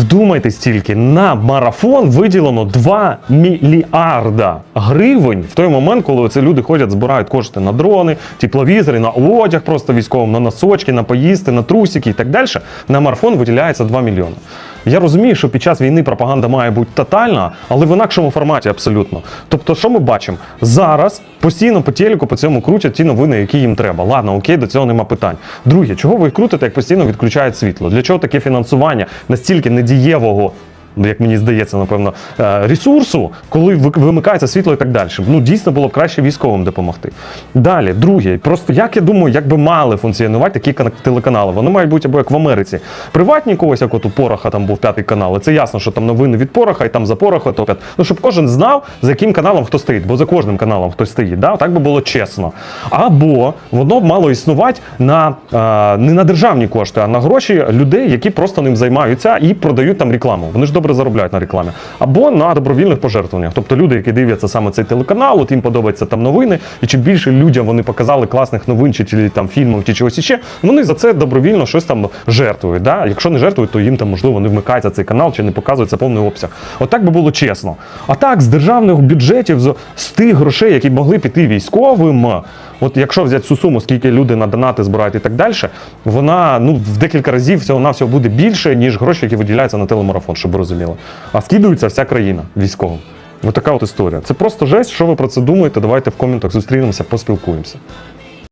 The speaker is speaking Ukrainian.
Вдумайтесь тільки, на марафон виділено 2 мільярда гривень в той момент, коли це люди ходять, збирають кошти на дрони, тепловізори, на одяг просто військовим, на носочки, на поїсти, на трусики і так далі. На марафон виділяється 2 мільйони. Я розумію, що під час війни пропаганда має бути тотальна, але в інакшому форматі абсолютно. Тобто, що ми бачимо? Зараз постійно по телеку по цьому крутять ті новини, які їм треба. Ладно, окей, до цього нема питань. Друге, чого ви крутите, як постійно відключають світло? Для чого таке фінансування настільки недієвого? Ну, Як мені здається, напевно, е, ресурсу, коли вимикається світло і так далі. Ну, дійсно було б краще військовим допомогти. Далі, друге, просто як я думаю, як би мали функціонувати такі телеканали. Вони мають бути або як в Америці. Приватні когось, як от у Пороха там був п'ятий канал. І це ясно, що там новини від Пороха, і там за Пороха топять. Ну, щоб кожен знав, за яким каналом хто стоїть, бо за кожним каналом хтось стоїть. Да? Так би було чесно. Або воно б мало існувати на, е, не на державні кошти, а на гроші людей, які просто ним займаються і продають там рекламу. Вони ж добре заробляють на рекламі. Або на добровільних пожертвуваннях. Тобто люди, які дивляться саме цей телеканал, от їм подобаються там новини, і чим більше людям вони показали класних новин, чи, чи там фільмів, чи чогось іще, вони за це добровільно щось там жертвують. Да? Якщо не жертвують, то їм там можливо не вмикається цей канал чи не показується повний обсяг. Отак би було чесно. А так, з державних бюджетів, з, з тих грошей, які могли піти військовим. От якщо взяти цю суму, скільки люди на донати збирають і так далі, вона ну в декілька разів всього навсього буде більше, ніж гроші, які виділяються на телемарафон, щоб ви розуміли. А скидується вся країна військовим. Ось така от історія. Це просто жесть. Що ви про це думаєте? Давайте в коментах зустрінемося, поспілкуємося.